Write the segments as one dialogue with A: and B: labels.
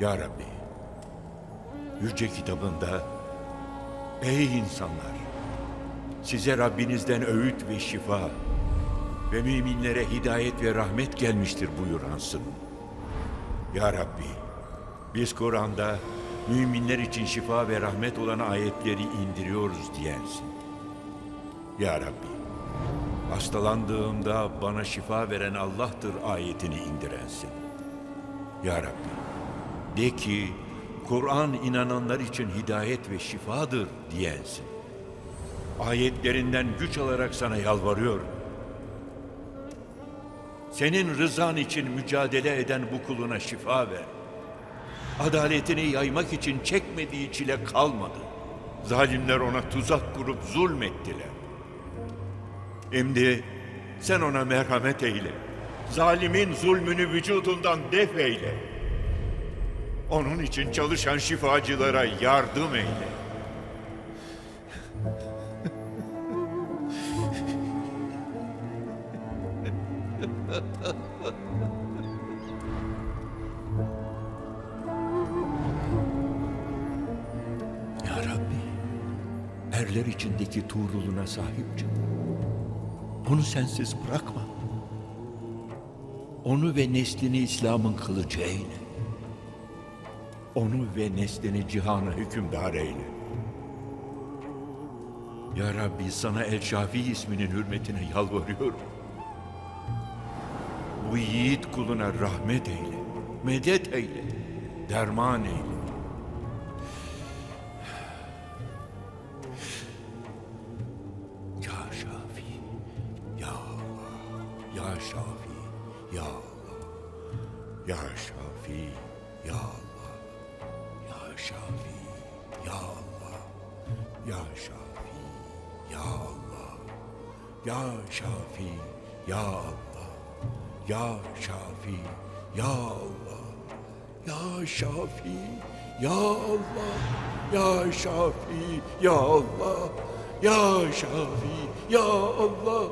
A: Ya Rabbi, Yüce kitabında Ey insanlar! Size Rabbinizden öğüt ve şifa ve müminlere hidayet ve rahmet gelmiştir buyuransın. Ya Rabbi, biz Kur'an'da müminler için şifa ve rahmet olan ayetleri indiriyoruz diyensin. Ya Rabbi, hastalandığımda bana şifa veren Allah'tır ayetini indirensin. Ya Rabbi, de ki Kur'an inananlar için hidayet ve şifadır diyensin. Ayetlerinden güç alarak sana yalvarıyorum. Senin rızan için mücadele eden bu kuluna şifa ver. Adaletini yaymak için çekmediği çile kalmadı. Zalimler ona tuzak kurup zulmettiler. Şimdi sen ona merhamet eyle. Zalimin zulmünü vücudundan def eyle. Onun için çalışan şifacılara yardım eyle. Ya Rabbi, erler içindeki Tuğrul'una sahip çık. Onu sensiz bırakma. Onu ve neslini İslam'ın kılıcı eyle. Onu ve neslini cihana hükümdar eyle. Ya Rabbi sana El Şafi isminin hürmetine yalvarıyorum. Bu yiğit kuluna rahmet eyle, medet eyle, derman eyle. Ya Şafi, Ya Allah, Ya Şafi, Ya Allah, Ya Ya Şafi, Ya Allah, Ya Şafi, Ya Allah, Ya Şafi, Ya Allah, Ya Şafi, Ya Allah, Ya Şafi, Ya Allah, Ya Şafi, Ya Allah, Ya Şafi, Ya Allah.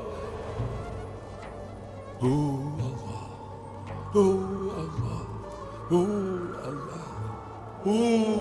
A: Hu Allah, Hu Allah, Hu Elim.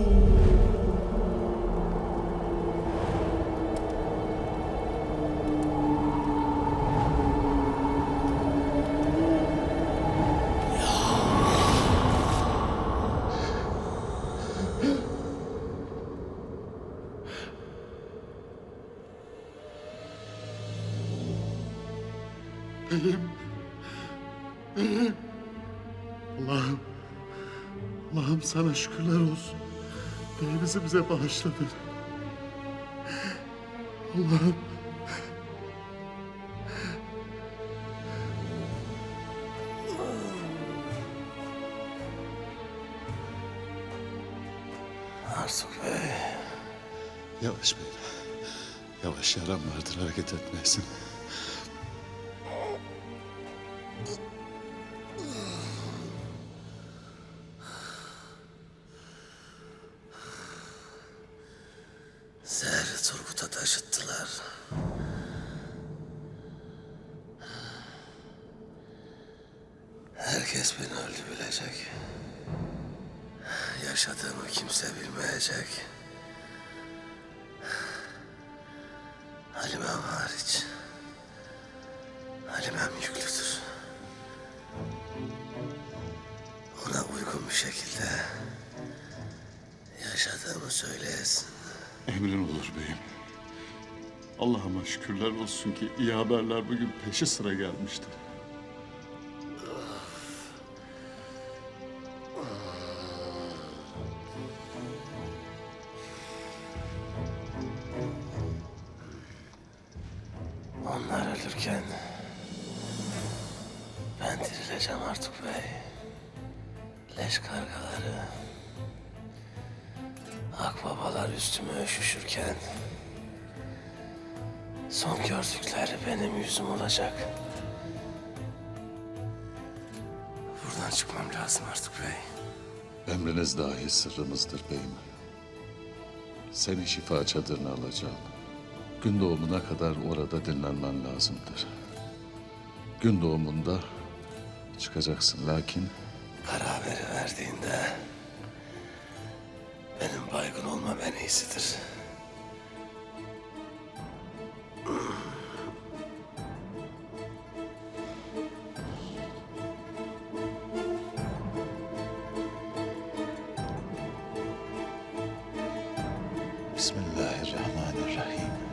A: Elim.
B: Allah'ım. Allah'ım sana şükürler olsun. Beyimizi bize bağışladın. Allah'ım.
C: Artuk Bey.
B: Yavaş bey. Yavaş yaram vardır hareket etmeyesin.
C: Zehri Turgut'a taşıttılar. Herkes beni öldü bilecek. Yaşadığımı kimse bilmeyecek. Halimem hariç. Halimem yüklüdür. Ona uygun bir şekilde yaşadığımı söyleyesin.
B: Emrin olur beyim. Allah'ıma şükürler olsun ki iyi haberler bugün peşi sıra gelmiştir.
C: Onlar ölürken ben dirileceğim Artuk Bey. Leş kargaları, akbabalar üstüme üşüşürken son gördükleri benim yüzüm olacak. Buradan çıkmam lazım Artuk Bey.
B: Emriniz dahi sırrımızdır beyim. Seni şifa çadırına alacağım. Gün doğumuna kadar orada dinlenmen lazımdır. Gün doğumunda çıkacaksın lakin
C: Para haberi benim baygın olmam en iyisidir.
D: Bismillahirrahmanirrahim.